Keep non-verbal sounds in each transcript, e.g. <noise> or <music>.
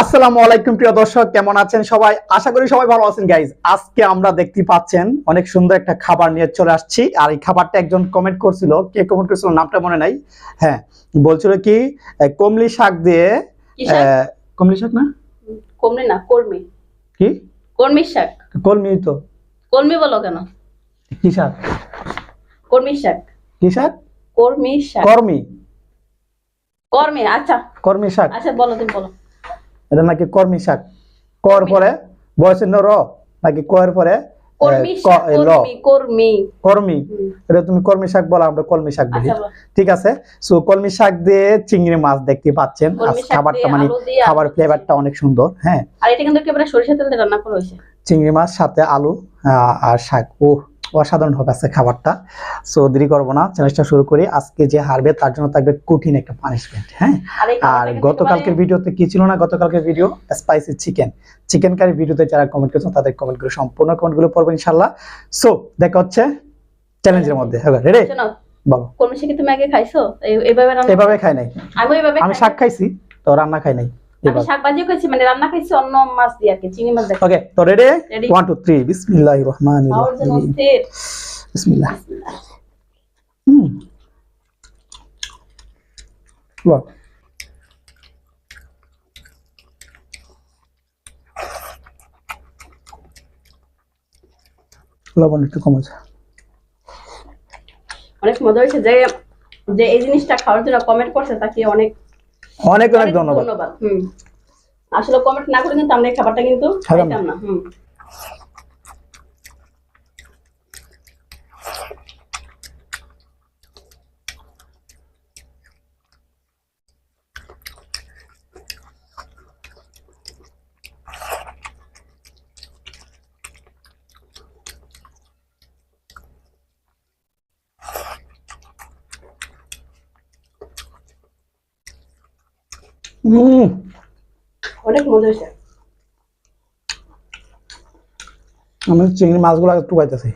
আসসালামু আলাইকুম প্রিয় দর্শক কেমন আছেন সবাই? আশা করি সবাই ভালো আছেন গাইজ আজকে আমরা দেখতে পাচ্ছেন অনেক সুন্দর একটা খাবার নিয়ে চলে আসছি। আর এই খাবারটা একজন কমেন্ট করছিল। কে কমেন্ট করছিল নামটা মনে নাই? হ্যাঁ বলছিল কি কমলি শাক দিয়ে কমলি শাক না? কর্মী না কর্মী কি? কর্মী শাক। কলমি তো। কর্মী বলো কেন? কি শাক? কর্মী শাক। কি শাক? কর্মী শাক। কর্মি। কর্মী আচ্ছা। কর্মি শাক। আচ্ছা বলো তুমি বলো। এটা নাকি কর্মি শাক। কর পরে বয়সের র নাকি কয়ের পরে কর্মী এটা তুমি কলমি শাক বলো আমরা কলমি শাক বলি। আচ্ছা ঠিক আছে? সো কলমি শাক দিয়ে চিংড়ি মাছ দেখতে পাচ্ছেন। খাবারটা মানে খাবার ফ্লেভারটা অনেক সুন্দর হ্যাঁ। আর এটা কিন্তু একেবারে সরিষা তেল দিয়ে রান্না করা হয়েছে। চিংড়ি মাছ সাথে আলু আর শাক। ও অসাধারণ হবে আজকে খাবারটা। সো দেরি করব না চ্যালেঞ্জটা শুরু করি। আজকে যে হারবে তার জন্য থাকবে কঠিন একটা পানিশমেন্ট হ্যাঁ? আর গতকালকের ভিডিওতে কি ছিল না? গতকালকের video spicy chicken chicken curry ভিডিওতে যারা কমেন্ট করেছেন তাদের কমেন্টগুলো সম্পূর্ণ কমেন্টগুলো পড়ব ইনশাল্লাহ সো দেখা হচ্ছে চ্যালেঞ্জের মধ্যে রেডি শোনো বলো। কর্মী কি তুমি আগে খাইছো? এইভাবে এভাবে খাই নাই। আমি এইভাবে আমি শাক খাইছি তো রান্না খাই নাই। আমি শাক ভাজিও খাইছি মানে রান্না খাইছি অন্য মাছ দিয়ে আর কি চিংড়ি মাছ দিয়ে। ওকে তো ready Ready? One two three বিসমিল্লাহির রহমানির রহিম। বিসমিল্লাহ। হুম। বাহ। লবণ একটু কম আছে অনেক মজা হয়েছে যে যে এই জিনিসটা খাওয়ার জন্য কমেন্ট করছে তাকে অনেক অনেক অনেক ধন্যবাদ। আসলে কমেন্ট না করে কিন্তু আমরা এই খাবারটা কিন্তু খাইতাম খাইতাম না। হুম। অনেক মজা হয়েছে। আমি চিংড়ি মাছগুলো একটু পাইতেছি।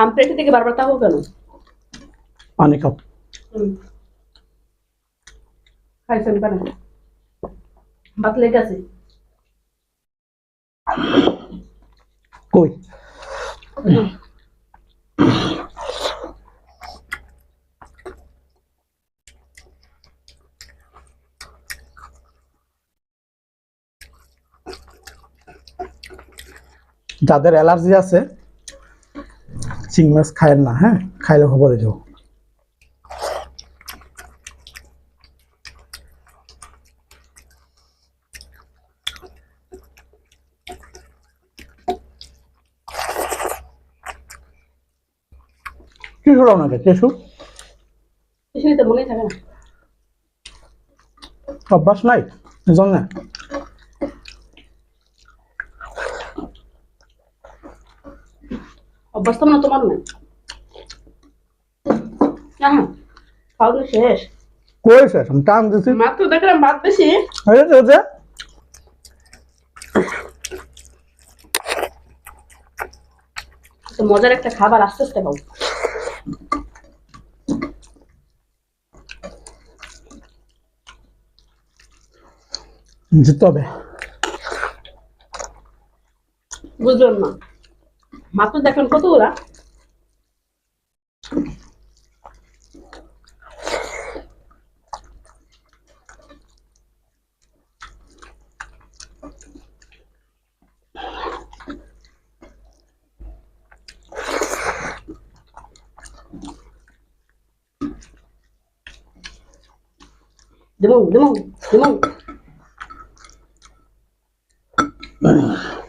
আম থেকে বারবার তাকো কেন? পানি খাও। খাইছেন কেন ভাত লেগে আছে? কই? যাদের অ্যালার্জি আছে চিংড়ি মাছ খায়েন না হ্যাঁ? খাইলে খবরে যাও। কি হলো আপনাকে কেশু? কিছুই তো মনেই থাকে না। অভ্যাস নাই? এজন্য? অভ্যাস তো না তোমার না হ্যাঁ খাওয়া দাওয়া শেষ? কই শেষ? আমি টান দিছি। মাত্র দেখলাম ভাত বেশি। হয়ে মজার একটা খাবার আস্তে আস্তে খাও যেতে হবে বুঝলাম না। মাত্র দেখেন কতগুলা Demong, demong, demong. হ্যাঁ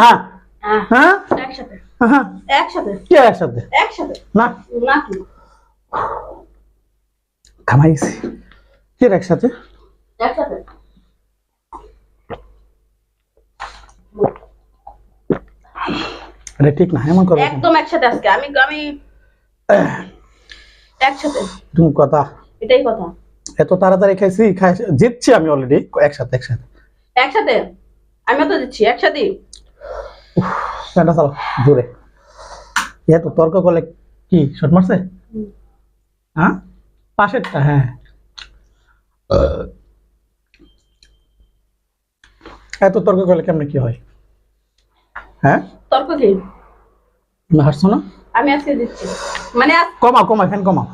হ্যাঁ। হ্যাঁ। একসাথে। হ্যাঁ। একসাথে? কে একসাথে? একসাথে? না। না কি? খামাইছি কে একসাথে? একসাথে। এটা ঠিক না এমন কেন? একদম একসাথে আজকে। আমি আমি <clears throat> একসাথে। তুমি কথা। এটাই কথা। এত তাড়াতাড়ি খাইছি খাই জিতছি আমি অলরেডি একসাথে একসাথে। একসাথে? আমিও তো দিচ্ছি একসাথে ফ্যানটা চালো জোরে এত তর্ক করলে কি শট মারছে হ্যাঁ পাশেরটা হ্যাঁ এত তর্ক করলে কেমনে কি হয়? হ্যাঁ তর্ক কি? তুমি হাসছো না? আমি আজকে দিচ্ছি। মানে কমাও কমাও ফ্যান কমাও।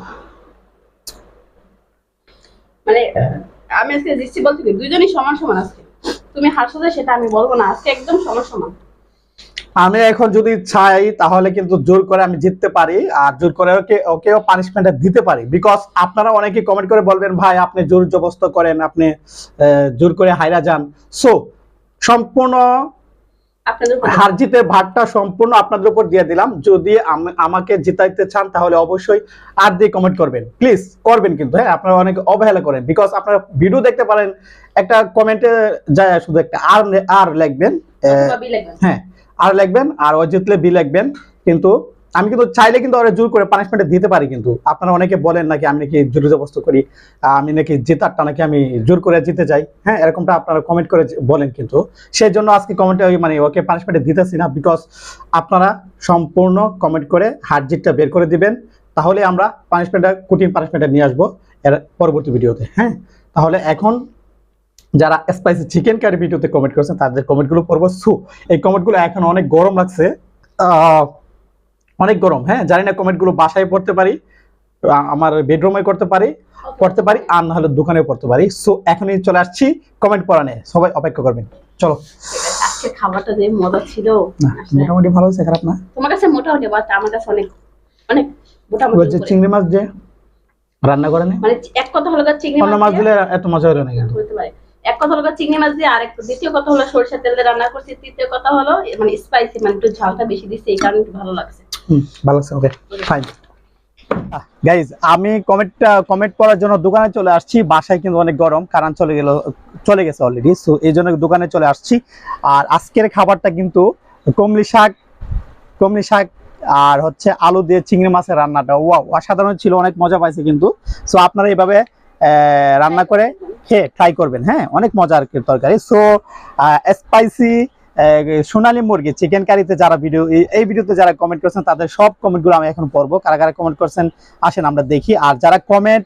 মানে আমি আজকে দিচ্ছি বলছি কি দুজনই সমান সমান আজকে। তুমি হারছো যে সেটা আমি বলব না। আজকে একদম সমান সমান। আমি এখন যদি চাই তাহলে কিন্তু জোর করে আমি জিততে পারি আর জোর করে ওকে ওকেও পানিশমেন্ট দিতে পারি। বিকজ আপনারা অনেকে কমেন্ট করে বলবেন ভাই আপনি জোর জবস্ত করেন আপনি জোর করে হাইরা যান। সো সম্পূর্ণ হার জিতের ভাগটা সম্পূর্ণ আপনাদের উপর দিয়ে দিলাম। যদি আম- আমাকে জিতাইতে চান তাহলে অবশ্যই আর দিয়ে কমেন্ট করবেন। প্লিজ করবেন কিন্তু হ্যাঁ? আপনারা অনেকে অবহেলা করেন। বিকজ আপনারা ভিডিও দেখতে পারেন একটা কমেন্টে যায় শুধু একটা আর আর লিখবেন আহ, লিখবেন। হ্যাঁ। আর লিখবেন, আর ও জিতলে বি লিখবেন, কিন্তু আমি কিন্তু চাইলে কিন্তু ওরা জোর করে পানিশমেন্ট দিতে পারি কিন্তু। আপনারা অনেকে বলেন নাকি আমি নাকি জোর জবস্ত করি আমি নাকি জেতারটা নাকি আমি জোর করে জিতে যাই। হ্যাঁ এরকমটা আপনারা কমেন্ট করে বলেন কিন্তু। সেই জন্য আজকে কমেন্টে ওই মানে ওকে পানিশমেন্ট দিতেছি না বিকজ আপনারা সম্পূর্ণ কমেন্ট করে হার জিতটা বের করে দিবেন। তাহলে আমরা পানিশমেন্টটা কঠিন পানিশমেন্টটা নিয়ে আসব এর পরবর্তী ভিডিওতে হ্যাঁ তাহলে এখন যারা স্পাইসি চিকেন কারি ভিডিওতে কমেন্ট করেছেন তাদের কমেন্টগুলো পড়ব। সু এই কমেন্টগুলো এখন অনেক গরম লাগছে। অনেক গরম হ্যাঁ? জানি না কমেন্টগুলো বাসায় পড়তে পারি আমার বেডরুমে করতে পারি পড়তে পারি আর না হলে দোকানে পড়তে পারি। সো এখনই চলে আসছি কমেন্ট পড়ানে। সবাই অপেক্ষা করবেন। চলো। আজকে খাবারটা যে মজা ছিল। মোটামুটি ভালো হয়েছে খারাপ না? তোমার কাছে মোটামুটি বাট আমার কাছে অনেক অনেক মোটামুটি চিংড়ি মাছ যে রান্না করে নেই মানে এক কথা হলো চিংড়ি অন্য মাছ মাছ দিলে এত মজা হলো না কিন্তু। হতে পারে। এক কথা হলো চিংড়ি মাছ দিয়ে আর এক দ্বিতীয় কথা হলো সরিষার তেল দিয়ে রান্না করছি, তৃতীয় কথা হলো মানে স্পাইসি মানে একটু ঝালটা বেশি দিচ্ছে, এই কারণে ভালো লাগছে। হুম, ভালো লাগছে ওকে ফাইন গাইজ আমি কমেন্টটা কমেন্ট করার জন্য দোকানে চলে আসছি, বাসায় কিন্তু অনেক গরম, কারণ চলে গেল, চলে গেছে অলরেডি সো এই জন্য দোকানে চলে আসছি। আর আজকের খাবারটা কিন্তু কমলি শাক কমলি শাক, আর হচ্ছে আলু দিয়ে চিংড়ি মাছের রান্নাটা। ওয়া অসাধারণ ছিল, অনেক মজা পাইছে কিন্তু। সো আপনারা এইভাবে রান্না করে খেয়ে ট্রাই করবেন হ্যাঁ? অনেক মজার তরকারি। সো স্পাইসি সোনালী মুরগি চিকেন কারিতে যারা ভিডিও এই ভিডিওতে যারা কমেন্ট করছেন, তাদের সব কমেন্টগুলো আমি এখন পড়ব। কারা কারা কমেন্ট করছেন, আসেন আমরা দেখি। আর যারা কমেন্ট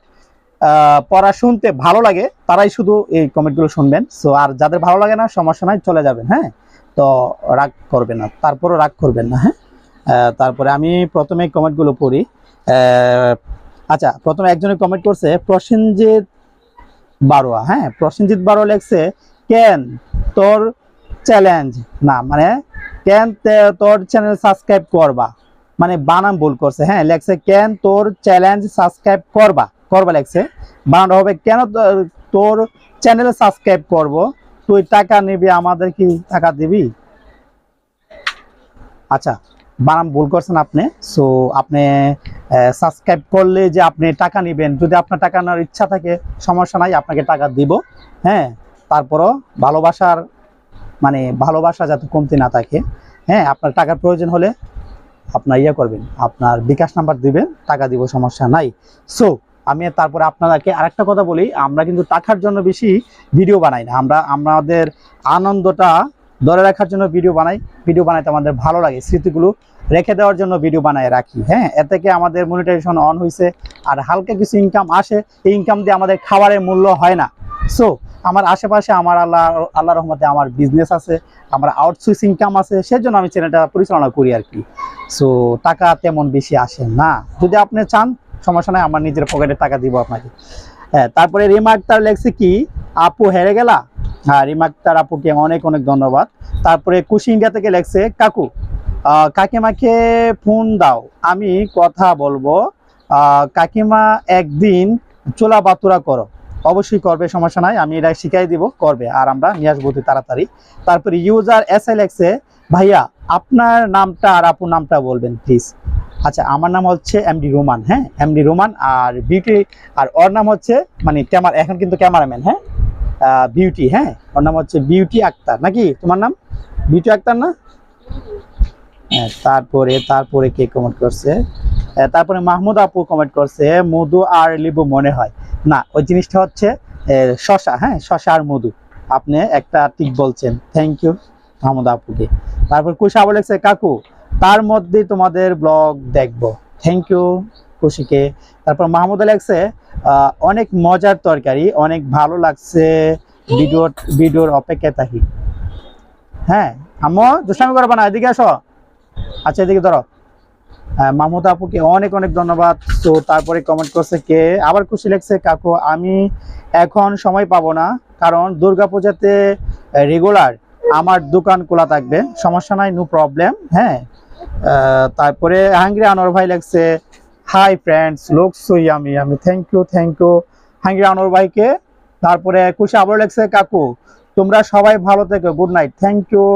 পড়া শুনতে ভালো লাগে, তারাই শুধু এই কমেন্টগুলো শুনবেন। সো আর যাদের ভালো লাগে না, সমস্যা নাই, চলে যাবেন হ্যাঁ? তো রাগ করবেন না, তারপরও রাগ করবেন না হ্যাঁ? তারপরে আমি প্রথমে কমেন্টগুলো পড়ি। আচ্ছা প্রথমে একজনে কমেন্ট করছে, প্রসেনজিৎ বারোয়া হ্যাঁ? প্রসেনজিৎ বারোয়া লেখছে, কেন তোর চ্যালেঞ্জ না মানে কেন তোর চ্যানেল সাবস্ক্রাইব করবা? মানে বানাম ভুল করছে হ্যাঁ? লেখছে, কেন তোর চ্যালেঞ্জ সাবস্ক্রাইব করবা? করবা লেখছে, বানানো হবে, কেন তোর চ্যানেল সাবস্ক্রাইব করব? তুই টাকা নিবি, আমাদের কি টাকা দিবি? আচ্ছা বানাম ভুল করছেন আপনি সো আপনি সাবস্ক্রাইব করলে যে আপনি টাকা নেবেন, যদি আপনার টাকা নেওয়ার ইচ্ছা থাকে, সমস্যা নাই, আপনাকে টাকা দিব হ্যাঁ? তারপরও ভালোবাসার মানে ভালোবাসা যাতে কমতি না থাকে হ্যাঁ? আপনার টাকার প্রয়োজন হলে আপনার ইয়ে করবেন, আপনার বিকাশ নাম্বার দিবেন, টাকা দিব, সমস্যা নাই। সো আমি তারপরে আপনাদেরকে আরেকটা কথা বলি, আমরা কিন্তু টাকার জন্য বেশি ভিডিও বানাই না, আমরা, আমাদের আনন্দটা ধরে রাখার জন্য ভিডিও বানাই। ভিডিও বানাইতে আমাদের ভালো লাগে। স্মৃতিগুলো রেখে দেওয়ার জন্য ভিডিও বানায় রাখি হ্যাঁ? এ থেকে আমাদের মনিটাইজেশন অন হয়েছে আর হালকা কিছু ইনকাম আসে, এই ইনকাম দিয়ে আমাদের খাবারের মূল্য হয় না। সো আমার আশেপাশে আমার আল্লাহ আল্লাহ রহমতে আমার বিজনেস আছে, আমার আউটসোর্স ইনকাম আছে, সেজন্য আমি চ্যানেলটা পরিচালনা করি আর কি। সো টাকা তেমন বেশি আসে না। যদি আপনি চান, সমস্যা নাই, আমার নিজের পকেটে টাকা দিব আপনাকে। হ্যাঁ তারপরে রিমার্ক তার লেখছে কি, আপু হেরে গেলা? হ্যাঁ রিমার্ক তার আপুকে অনেক অনেক ধন্যবাদ। তারপরে কুশি ইন্ডিয়া থেকে লেখছে, কাকু কাকিমাকে ফোন দাও, আমি কথা বলব। কাকিমা একদিন চোলা বাতুরা করো। অবশ্যই করবে, সমস্যা নাই, আমি এটা শিখাই দিব, করবে, আর আমরা নিয়ে আসব তাড়াতাড়ি। তারপরে ইউজার এস এল এক্সে ভাইয়া, আপনার নামটা আর আপুর নামটা বলবেন প্লিজ আচ্ছা আমার নাম হচ্ছে এমডি রোমান হ্যাঁ? এমডি রোমান, আর বিউটি আর ওর নাম হচ্ছে মানে ক্যামেরা এখন কিন্তু ক্যামেরাম্যান হ্যাঁ? বিউটি হ্যাঁ? ওর নাম হচ্ছে বিউটি আক্তার নাকি? তোমার নাম? বিউটি আক্তার না? হ্যাঁ তারপরে তারপরে কে কমেন্ট করছে? তারপরে মাহমুদ আপু কমেন্ট করছে, মধু আর লিবু মনে হয়। না, ওই জিনিসটা হচ্ছে শশা হ্যাঁ? শশা আর মধু। আপনি একটা ঠিক বলছেন। থ্যাংক ইউ মাহমুদ আপুকে। তারপর কুশা বলেছে কাকু তার মধ্যে তোমাদের ব্লগ দেখব। থ্যাংক ইউ খুশিকে তারপর মাহমুদ লেগছে অনেক মজার তরকারি অনেক ভালো লাগছে ভিডিও ভিডিওর অপেক্ষায় থাকি হ্যাঁ আম্মু দুষ্টামি করব না এদিকে আসো। আচ্ছা এদিকে ধরো। হ্যাঁ, মাহমুদ আপুকে অনেক অনেক ধন্যবাদ। তো তারপরে কমেন্ট করছে কে? আবার খুশি লাগছে কাকু আমি এখন সময় পাবো না কারণ দুর্গাপূজাতে রেগুলার আমার দোকান খোলা থাকবে, সমস্যা নাই নো প্রবলেম হ্যাঁ। তারপরে হাঙ্গরি আনোয়ার ভাই লাগছে হাই ফ্রেন্ডস লোক সই আমি আমি thank you thank you hungry Anwar ভাইকে, তারপরে খুশি আবার লাগছে, কাকু, তোমরা সবাই ভালো থেকো গুড নাইট থ্যাংক ইউ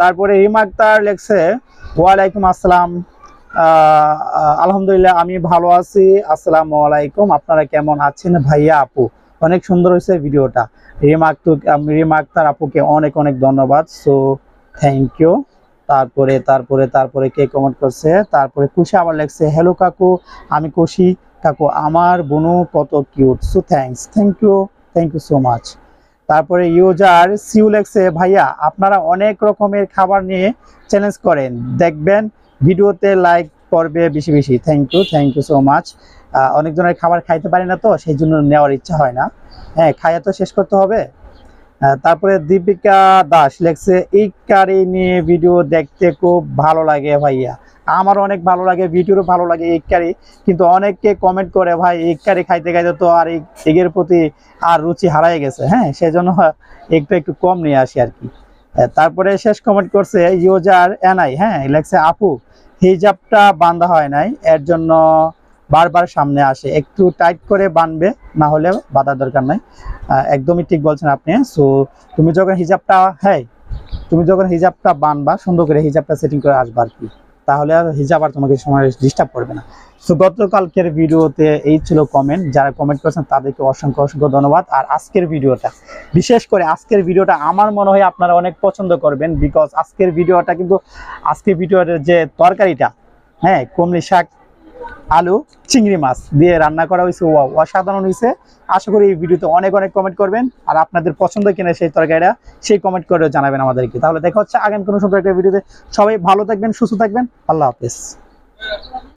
তারপরে হিমা আক্তার লেখছে ওয়ালাইকুম আসসালাম। আলহামদুলিল্লাহ, আমি ভালো আছি, আসসালামু আলাইকুম, আপনারা কেমন আছেন ভাইয়া আপু? অনেক সুন্দর হয়েছে ভিডিওটা। রিমার্ক তো রিমার্ক তার আপুকে অনেক অনেক ধন্যবাদ। সো থ্যাংক ইউ তারপরে তারপরে তারপরে কে কমেন্ট করছে? তারপরে খুশি আবার লেখছে হ্যালো কাকু, আমি খুশি। কাকু, আমার বোনু কত cute so thanks thank you thank you so much তারপরে ইউজার সিউ লেখছে, ভাইয়া, আপনারা অনেক রকমের খাবার নিয়ে চ্যালেঞ্জ করেন। দেখবেন, ভিডিওতে লাইক করবে বেশি বেশি। Thank you thank you so much অনেকজনের খাবার খাইতে পারি না তো সেই জন্য নেওয়ার ইচ্ছা হয় না। হ্যাঁ খাইয়া তো শেষ করতে হবে। তারপরে দীপিকা দাস লেখছে, এই কারি নিয়ে ভিডিও দেখতে খুব ভালো লাগে ভাইয়া। আমার অনেক ভালো লাগে ভিডিওরও ভালো লাগে এই কারি কিন্তু অনেককে কমেন্ট করে, ভাই, এই কারি খাইতে খাইতে তো আর এগের প্রতি আর রুচি হারাই গেছে। হ্যাঁ সেজন্য একটু একটু কম নিয়ে আসি আর কি। তারপরে শেষ কমেন্ট করছে ইউজার এনআই হ্যাঁ লেখছে, আপু হিজাবটা বান্ধা হয় নাই। এর জন্য বারবার সামনে আসে। একটু টাইট করে বানবে না হলে বাঁধার দরকার নাই। একদমই ঠিক বলছেন আপনি। সো তুমি যখন হিজাবটা হ্যাঁ তুমি যখন হিজাবটা বানবা সুন্দর করে হিজাবটা সেটিং করে আসবা আর কি। তাহলে আর হিজাব আর তোমাকে সময় ডিস্টার্ব করবে না। সো গতকালকের ভিডিওতে এই ছিল কমেন্ট যারা কমেন্ট করেছেন, তাদেরকে অসংখ্য অসংখ্য ধন্যবাদ। আর আজকের ভিডিওটা বিশেষ করে আজকের ভিডিওটা আমার মনে হয় আপনারা অনেক পছন্দ করবেন বিকজ আজকের ভিডিওটা কিন্তু, আজকের ভিডিওর যে তরকারিটা হ্যাঁ কমলি শাক, আলু, চিংড়ি মাছ দিয়ে রান্না করা হয়েছে, ওয়াও, অসাধারণ হয়েছে। আশা করি এই ভিডিওতে অনেক অনেক কমেন্ট করবেন, আর আপনাদের পছন্দ কিনা সেই তরকারিটা, সেই কমেন্ট করে জানাবেন আমাদেরকে। তাহলে দেখা হচ্ছে আগামী কোনো সুন্দর একটা ভিডিওতে। সবাই ভালো থাকবেন, সুস্থ থাকবেন, আল্লাহ হাফেজ।